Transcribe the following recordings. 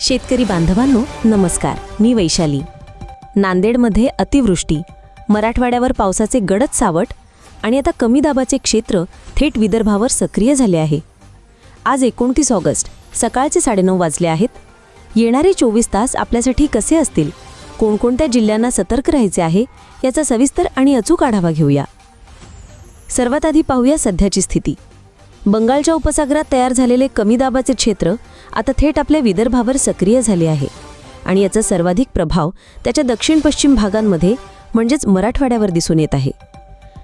शेतकरी बांधवांनो नमस्कार. मी वैशाली. नांदेडमध्ये अतिवृष्टी मराठवाड्यावर पावसाचे गडद सावट आणि आता कमी दाबाचे क्षेत्र थेट विदर्भावर सक्रिय झाले आहे. आज एकोणतीस ऑगस्ट सकाळचे साडेनऊ वाजले आहेत. येणारे चोवीस तास आपल्यासाठी कसे असतील? कोणकोणत्या जिल्ह्यांना सतर्क राहायचे आहे? याचा सविस्तर आणि अचूक आढावा घेऊया. सर्वात आधी पाहूया सध्याची स्थिती. बंगालच्या उपसागरात तयार झालेले कमी दाबाचे क्षेत्र आता थेट आपल्या विदर्भावर सक्रिय झाले आहे. आणि याचा सर्वाधिक प्रभाव त्याच्या दक्षिण पश्चिम भागांमध्ये म्हणजेच मराठवाड्यावर दिसून येत आहे.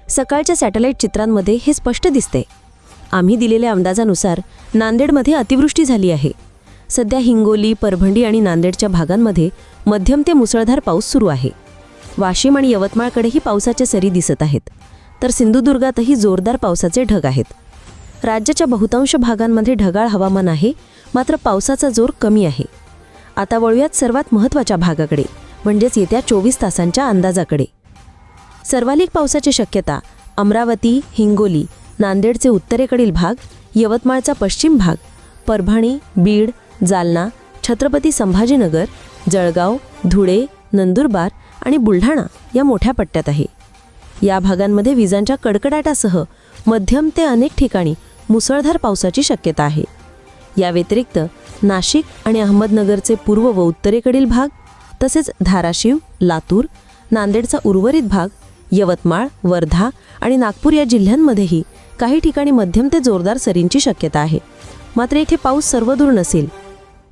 सकाळच्या सॅटेलाईट चित्रांमध्ये हे स्पष्ट दिसते. आम्ही दिलेल्या अंदाजानुसार नांदेडमध्ये अतिवृष्टी झाली आहे. सध्या हिंगोली परभंडी आणि नांदेडच्या भागांमध्ये मध्यम ते मुसळधार पाऊस सुरू आहे. वाशिम आणि यवतमाळकडेही पावसाच्या सरी दिसत आहेत. तर सिंधुदुर्गातही जोरदार पावसाचे ढग आहेत. राज्याच्या बहुतांश भागांमध्ये ढगाळ हवामान आहे मात्र पावसाचा जोर कमी आहे. आता वळूयात सर्वात महत्त्वाच्या भागाकडे म्हणजेच येत्या चोवीस तासांच्या अंदाजाकडे. सर्वाधिक पावसाची शक्यता अमरावती हिंगोली नांदेडचे उत्तरेकडील भाग यवतमाळचा पश्चिम भाग परभणी बीड जालना छत्रपती संभाजीनगर जळगाव धुळे नंदुरबार आणि बुलढाणा या मोठ्या पट्ट्यात आहे. या भागांमध्ये विजांच्या कडकडाटासह मध्यम ते अनेक ठिकाणी मुसळधार पावसाची शक्यता आहे. या व्यतिरिक्त नाशिक आणि अहमदनगरचे पूर्व व उत्तरेकडील भाग तसेच धाराशिव लातूर नांदेडचा उर्वरित भाग यवतमाळ वर्धा आणि नागपूर या जिल्ह्यांमध्येही काही ठिकाणी मध्यम ते जोरदार सरींची शक्यता आहे. मात्र इथे पाऊस सर्वदूर नसेल.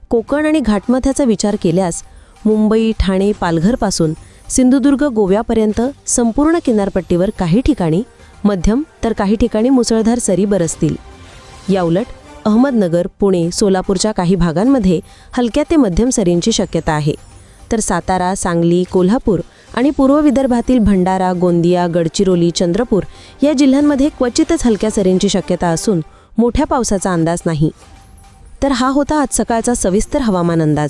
कोकण आणि घाटमथ्याचा विचार केल्यास मुंबई ठाणे पालघरपासून सिंधुदुर्ग गोव्यापर्यंत संपूर्ण किनारपट्टीवर काही ठिकाणी मध्यम तर काही ठिकाणी मुसळधार सरी बरसतील. याउलट अहमदनगर पुणे सोलापूरच्या काही भागांमध्ये हलक्या ते मध्यम सरींची शक्यता आहे. तर सातारा सांगली कोल्हापूर आणि पूर्व विदर्भातील भंडारा गोंदिया गडचिरोली चंद्रपूर या जिल्ह्यांमध्ये क्वचितच हलक्या सरींची शक्यता असून मोठ्या पावसाचा अंदाज नाही. तर हा होता आज सकाळचा सविस्तर हवामान अंदाज.